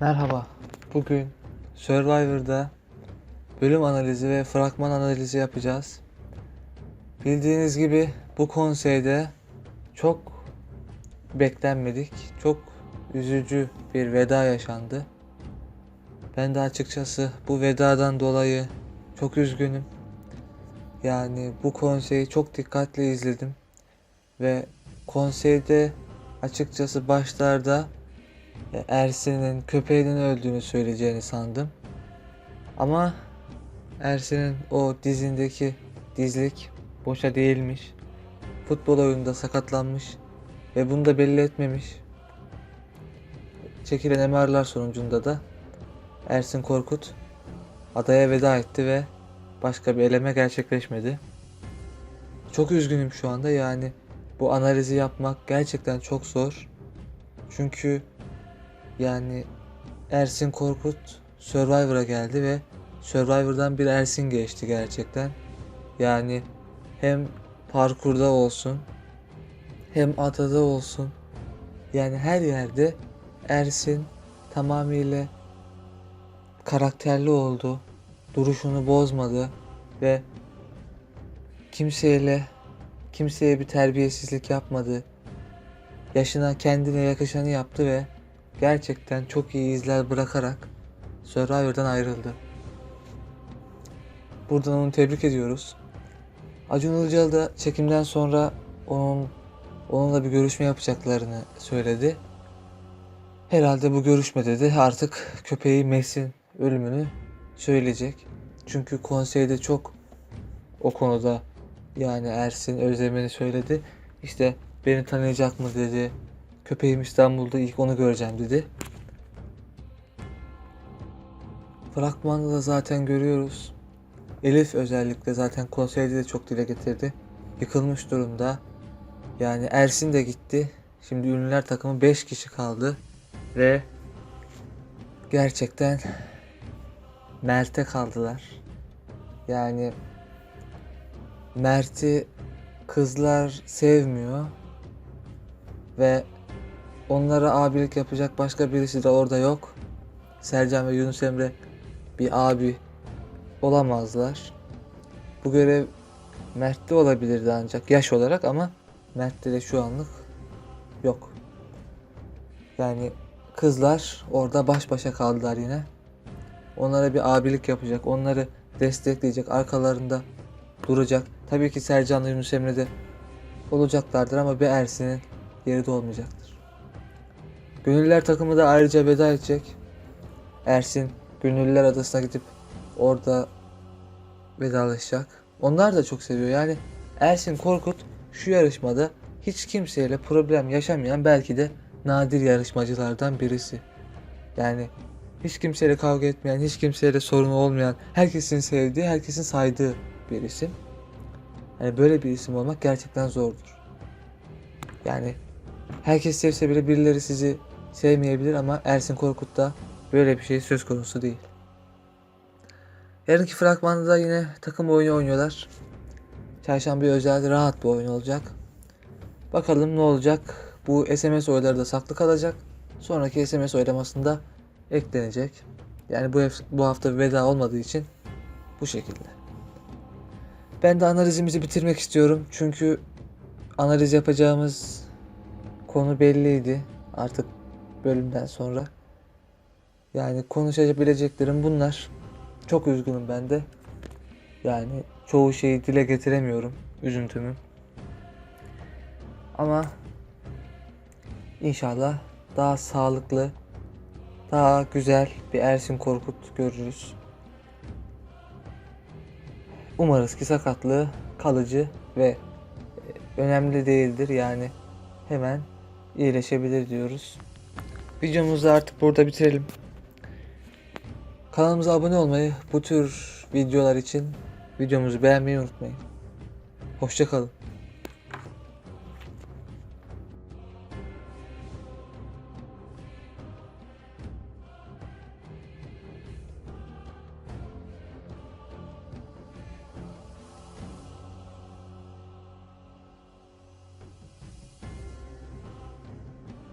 Merhaba. Bugün Survivor'da bölüm analizi ve fragman analizi yapacağız. Bildiğiniz gibi bu konseyde çok beklenmedik, çok üzücü bir veda yaşandı. Ben de açıkçası bu vedadan dolayı çok üzgünüm. Yani bu konseyi çok dikkatli izledim ve konseyde açıkçası başlarda Ersin'in köpeğinin öldüğünü söyleyeceğini sandım. Ama Ersin'in o dizindeki dizlik boşa değilmiş. Futbol oyununda sakatlanmış ve bunu da belli etmemiş. Çekilen MR'lar sonucunda da Ersin Korkut adaya veda etti ve başka bir eleme gerçekleşmedi. Çok üzgünüm şu anda yani bu analizi yapmak gerçekten çok zor. Çünkü yani Ersin Korkut Survivor'a geldi ve Survivor'dan bir Ersin geçti gerçekten. Yani hem parkurda olsun hem adada olsun yani her yerde Ersin tamamıyla karakterli oldu. Duruşunu bozmadı ve kimseyle kimseye bir terbiyesizlik yapmadı. Yaşına kendine yakışanı yaptı ve gerçekten çok iyi izler bırakarak Survivor'dan ayrıldı. Buradan onu tebrik ediyoruz. Acun Ilıcalı da çekimden sonra onun onunla bir görüşme yapacaklarını söyledi. Herhalde bu görüşmede de artık köpeği Mes'in ölümünü söyleyecek. Çünkü konseyde çok o konuda yani Ersin özlemini söyledi. İşte beni tanıyacak mı dedi. Köpeğim İstanbul'da ilk onu göreceğim dedi. Fragmanda da zaten görüyoruz. Elif özellikle zaten konseyde de çok dile getirdi. Yıkılmış durumda. Yani Ersin de gitti. Şimdi ünlüler takımı 5 kişi kaldı. Ve gerçekten Mert'e kaldılar. Yani Mert'i kızlar sevmiyor ve onlara abilik yapacak başka birisi de orada yok. Sercan ve Yunus Emre bir abi olamazlar. Bu görev Mert'te olabilirdi ancak yaş olarak ama Mert'te de şu anlık yok. Yani kızlar orada baş başa kaldılar yine. Onlara bir abilik yapacak, onları destekleyecek, arkalarında duracak. Tabii ki Sercan ve Yunus Emre de olacaklardır ama bir Ersin'in yeri de olmayacaktır. Gönüllüler takımı da ayrıca veda edecek. Ersin Gönüllüler Adası'na gidip orada vedalaşacak. Onlar da çok seviyor. Yani Ersin Korkut şu yarışmada hiç kimseyle problem yaşamayan belki de nadir yarışmacılardan birisi. Yani hiç kimseyle kavga etmeyen, hiç kimseyle sorunu olmayan, herkesin sevdiği, herkesin saydığı bir isim. Yani böyle bir isim olmak gerçekten zordur. Yani herkes sevse bile birileri sizi sevmeyebilir ama Ersin Korkut'ta böyle bir şey söz konusu değil. Yarınki fragmanda da yine takım oyunu oynuyorlar. Çarşamba özel rahat bir oyun olacak. Bakalım ne olacak. Bu SMS oyları da saklı kalacak. Sonraki SMS oylamasında eklenecek. Yani bu, bu hafta veda olmadığı için bu şekilde. Ben de analizimizi bitirmek istiyorum. Çünkü analiz yapacağımız konu belliydi artık bölümden sonra. Yani konuşabileceklerim bunlar. Çok üzgünüm ben de. Yani çoğu şeyi dile getiremiyorum üzüntümü. Ama inşallah daha sağlıklı, daha güzel bir Ersin Korkut görürüz. Umarız ki sakatlığı kalıcı ve önemli değildir. Yani hemen iyileşebilir diyoruz. Videomuzu artık burada bitirelim. Kanalımıza abone olmayı, bu tür videolar için videomuzu beğenmeyi unutmayın. Hoşçakalın.